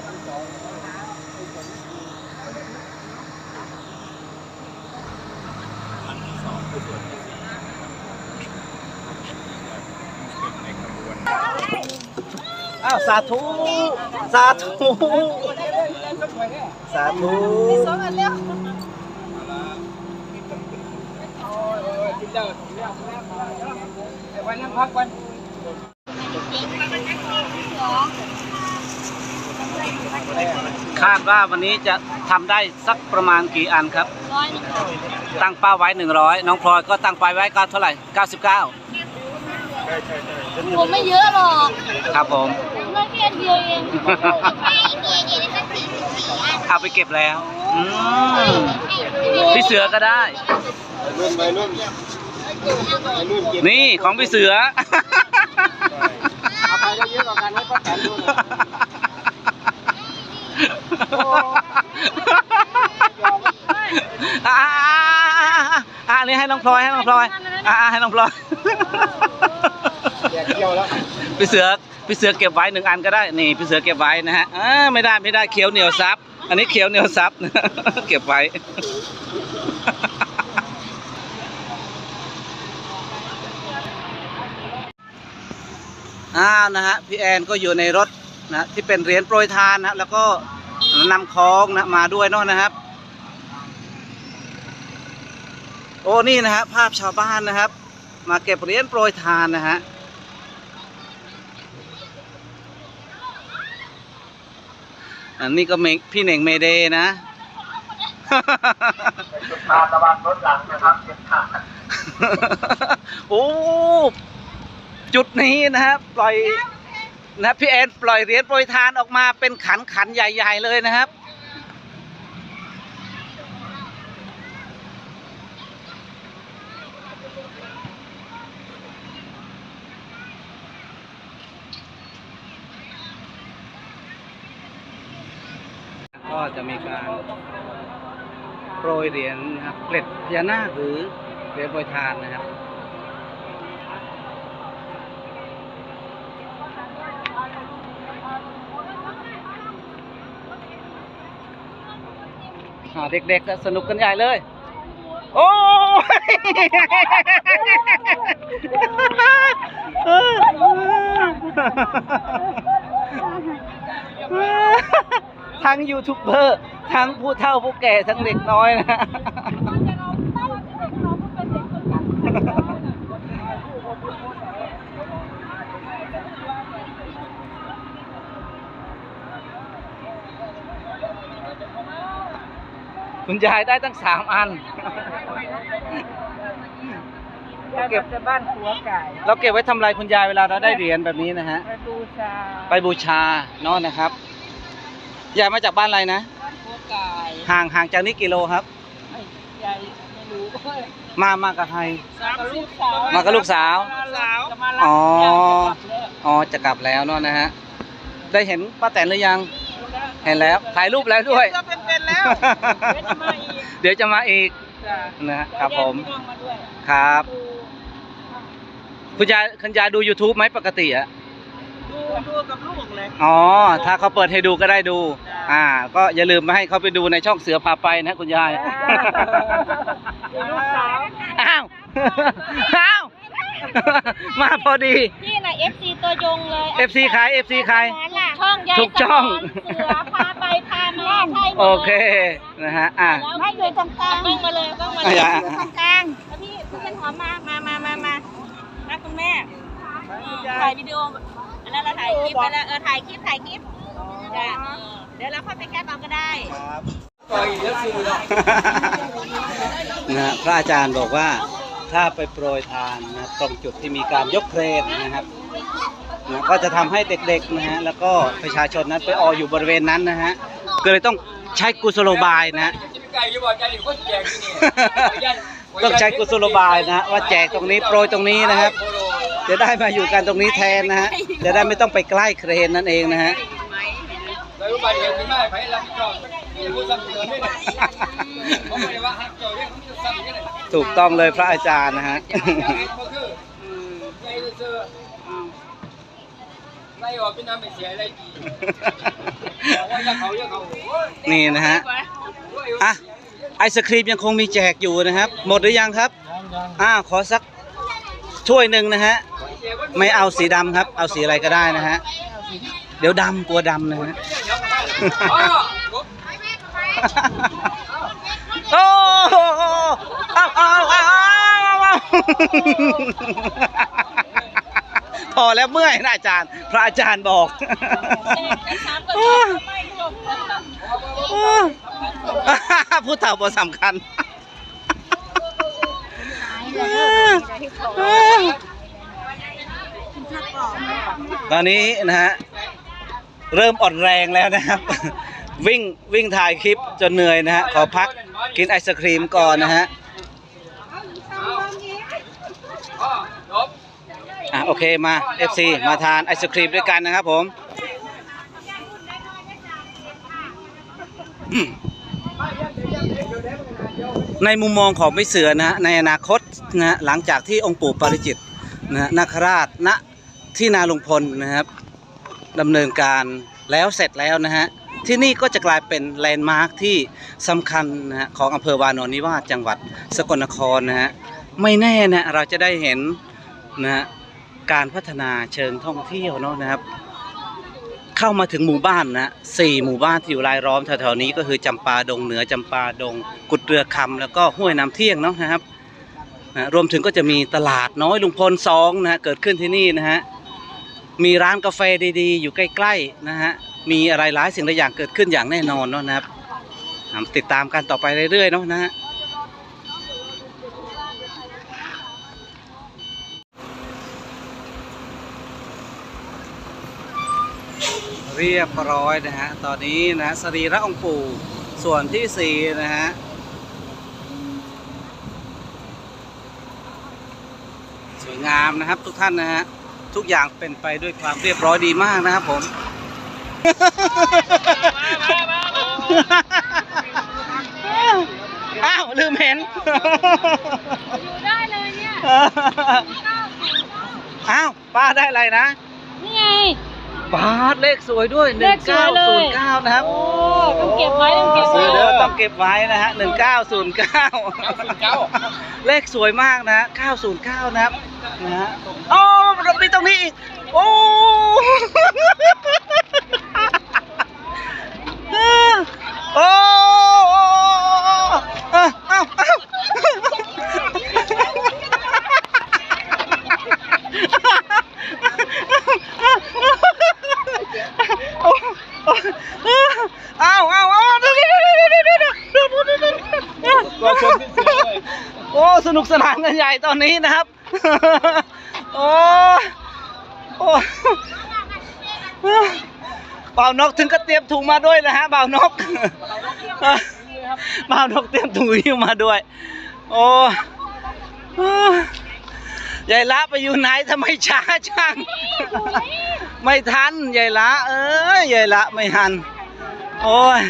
อันที่สองคือส่วนที่สี่เป็นในขบวนอ้าวสาธุ สาธุ สาธุ คาดว่าวันนี้จะทำได้สักประมาณกี่อันครับ ร้อยหนึงค่ะตั้งเป้าไว้ 100 น้องพลอยก็ตั้งไปไว้ก็เท่าไหร่ 99 ผมไม่เยอะหรอกครับผม ผมได้แค่เดียวเองไม่เดียวเดียวได้สี่สิบสี่อันเอาไปเก็บแล้วอืมพี่เสือก็ได้ รุ่นไปรุ่นไปรุ่นเก็บนี่ของพี่เสือ เอาไปได้เยอะกว่ากันให้ป้าแตนดูหน่อย อ่าอ่าอ่าอ่าอันนี้ให้น้องพลอยให้น้องพลอยอ่าอ่าให้น้องพลอยแยกเกี่ยวแล้วพี่เสือพี่เสือเก็บไว้หนึ่งอันก็ได้นี่พี่เสือเก็บไว้นะฮะอ่าไม่ได้ไม่ได้เขียวเหนียวซับ อันนี้เขียวเหนียวซับเก็บไว้อ่านะฮะพี่แอนก็อยู่ในรถนะที่เป็นเหรียญโปรยทานนะแล้วก็ นำของนะมาด้วยเนาะนะครับ โอ้นี่นะฮะภาพชาวบ้านนะครับ มาเก็บเหรียญโปรยทานนะฮะอันนี้ก็เมงพี่เหน่งเมเดนะตาระวังรถหลังนะครับเก็บขาดโอ้ จุดนี้นะครับปล่อย นะพี่แอนปล่อยเหรียญโปรยทานออกมาเป็นขันขันใหญ่ ๆ เลยนะครับ ก็จะมีการโปรยเหรียญนะครับเกล็ดพญานาคหรือเหรียญโปรยทานนะครับ เด็กๆก็สนุกกันใหญ่เลย โอ้ยทั้งยูทูบเบอร์ ทั้งผู้เฒ่าผู้แก่ทั้งเด็กน้อยนะ คุณยายได้ตั้งสามอัน เราเก็บจะบ้านหัวไก่เราเก็บไว้ทำอะไรคุณยายเวลาเราได้เหรียญแบบนี้นะฮะ ไปบูชาไปบูชาเนอนนะครับ ยายมาจากบ้านอะไรนะหัวไก่ห่างห่างจากนี้กี่โลครับไม่ใหญ่ไม่รู้มามากับใครกับลูกสาวมากับลูกสาวจะมารับอ๋อเนี่ยอ๋อจะกลับแล้วเนอะนะฮะ ได้เห็นป้าแตนหรือยัง เห็นแล้ว ถ่ายรูปแล้วด้วย จะเป็นๆ แล้วเดี๋ยวจะมาอีกเดี๋ยวจะมาอีกจ้ะนะฮะครับผมเดี๋ยวแยกพี่น้องมาด้วยครับดูคุณยายคุณยายดู YouTube ไหมปกติอะดูดูกับลูกเลยอ๋อ ถ้าเขาเปิดให้ดูก็ได้ดู อ่า ก็อย่าลืมมาให้เขาไปดูในช่องเสือพาไปนะคุณยายเดี๋ยวลูกสาวอ้าวอ้าว มาพอดีนี่นะ FC ตัวยงเลย FC ใคร FC ใคร ช่องยายทุกช่อง สมรเสือพาไปพามาใช่หมดลยโอเคนะฮะอะ แล้วไม่อยู่ตรงกลางต้องมาเลยต้องมาเลยอะ อยู่ตรงกลางแล้วพี่พี่เป็นหอมมามามามามามาคุณแม่ถ่ายวิดีโออันนั้นเราถ่ายคลิปไปแล้วเออถ่ายคลิปถ่ายคลิปจ้ะเออเดี๋ยวเราค่อยไปแคปเอาก็ได้ นะฮะพระอาจารย์บอกว่า ถ้าไปโปรยทานนะตรงจุดที่มีการยกเครนนะครับนะก็จะทำให้เด็กๆนะฮะแล้วก็ประชาชนนั้นไปอออยู่บริเวณนั้นนะฮะก็เลยต้องใช้กุศโลบายนะฮะต้องใช้กุศโลบายนะฮะว่าแจกตรงนี้โปรยตรงนี้นะครับ จะได้มาอยู่กันตรงนี้แทนนะฮะจะได้ไม่ต้องไปใกล้เครนนั่นเองนะฮะ ถูกต้องเลยพระอาจารย์นะฮะนี่นะฮะอะไอศครีมยังคงมีแจกอยู่นะครับ หมดหรือยังครับอ่าขอสักช้วยหนึ่งนะฮะ ไม่เอาสีดำครับ เอาสีอะไรก็ได้นะฮะ เดี๋ยวดำกลัวดำนะฮะ โอ้โหเอาเอาเอาเอาเอาพอแล้วเมื่อยนะอาจารย์ พระอาจารย์บอกผู้เฒ่าบ่สำคัญตอนนี้นะฮะ เริ่มอ่อนแรงแล้วนะครับ วิ่งวิ่งถ่ายคลิปจนเหนื่อยนะฮะ ขอพักกินไอศครีมก่อนนะฮะอะโอเคมา FC มาทานไอศครีมด้วยกันนะครับผมในมุมมองของไม่เสือนะในอนาคตนะหลังจากที่องค์ปู่ปาริจิตนะนาคราชณที่นาลงพลนะครับดำเนินการแล้วเสร็จแล้วนะฮะ ที่นี่ก็จะกลายเป็นแลนด์มาร์คที่สำคัญนะฮะของอำเภอวานอนนิวาสจังหวัดสกลนครนะฮะไม่แน่นะเราจะได้เห็นนะฮะการพัฒนาเชิงท่องเที่ยวเนาะนะครับ เข้ามาถึงหมู่บ้านนะสี่หมู่บ้านที่อยู่รายล้อมแถวๆนี้ก็คือจำปาดงเหนือจำปาดง กุดเรือคำแล้วก็ห้วยน้ำเที่ยงเนาะนะครับนะรวมถึงก็จะมีตลาดน้อยลุงพลสองนะฮะเกิดขึ้นที่นี่นะฮะมีร้านกาแฟดีๆ อยู่ใกล้ๆนะฮะ มีอะไรหลายสิ่งหลายอย่างเกิดขึ้นอย่างแน่นอนเนาะนะครับ ติดตามกันต่อไปเรื่อยๆเนาะนะฮะเรียบร้อยนะฮะ ตอนนี้นะสรีระองค์ปู่ส่วนที่สี่นะฮะสวยงามนะครับทุกท่านนะฮะ ทุกอย่างเป็นไปด้วยความเรียบร้อยดีมากนะครับผม อ้าว ลืมเห็น อยู่ได้เลยเนี่ยอ้าว ป้าได้อะไรนะ นี่ไงปาดเลขสวยด้วยเลขสวยเลย1909 นะครับ โอ้ต้องเก็บไว้ ต้องเก็บไว้ซื้อเด้อต้องเก็บไว้นะฮะ 1909 เลขสวยมากนะฮะ909 นะครับ นะฮะ โอ้เรามีตรงนี้อีก โอ้ โอ้เอ้าเอ้าเอ้าเอาเอาเอาดี๋ยวเดี๋ยวเดี๋ยวเดี๋ยวเดี๋ยวเดี๋ยวเดี๋ยวเดี๋ยวเดี๋ยวเดี๋ยวตัวชนที่เสือเลยโอ้สนุกสนานกันใหญ่ตอนนี้นะครับ โอ้โอ้ บ่าวนกถึงก็เตรียมถุงมาด้วยนะฮะบ่าวนกบ่าวนกเตรียมถุงหิ้วมาด้วย โอ้ยายละไปอยู่ไหนทำไมช้าจัง ไม่ทันยายละเอ้ยยายละไม่ทัน โอ้ย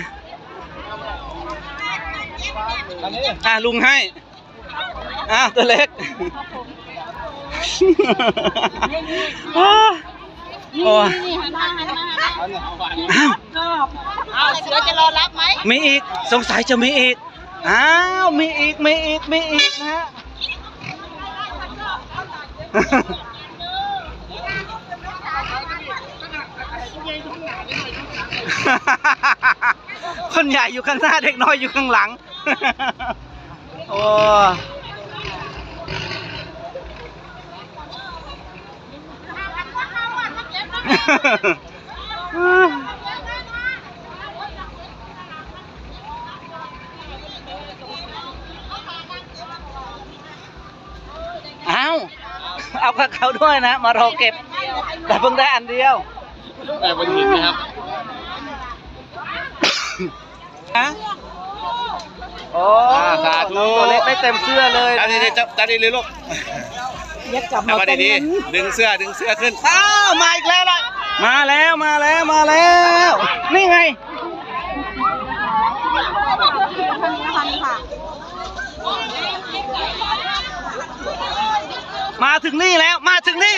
อะลุงให้อะตัวเล็ก โอ้โอ้ยนี่หันมาหันมาหันมาอันนี้เอาวางอ้าวเอาเสือจะรอรับไหมมีอีก สงสัยจะมีอีก อ้าว มีอีก มีอีก มีอีกนะฮะคนใหญ่อยู่ข้างหน้าเด็กน้อยอยู่ข้างหลัง โอ้ เอาเอากับเขาด้วยนะ มารอเก็บ แต่เพิ่งได้อันเดียวแต่บนหินนะครับฮะโอ้อ่าสาธุ น้องตัวเล็กได้เต็มเสื้อเลยตานะดีๆจับตาดีเลยลูกยัดกลับจับมามาเป็นดีๆดึงเสื้อดึงเสื้อขึ้น อ้าวมาอีกแล้วล่ะ มาแล้วมาแล้วมาแล้ว นี่ไงคนนี้นะคะนี่ค่ะ มาถึงนี่แล้วมาถึงนี่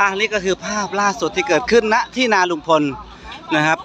อะนี่ก็คือภาพล่าสุดที่เกิดขึ้นณที่นาลุงพลนะครับ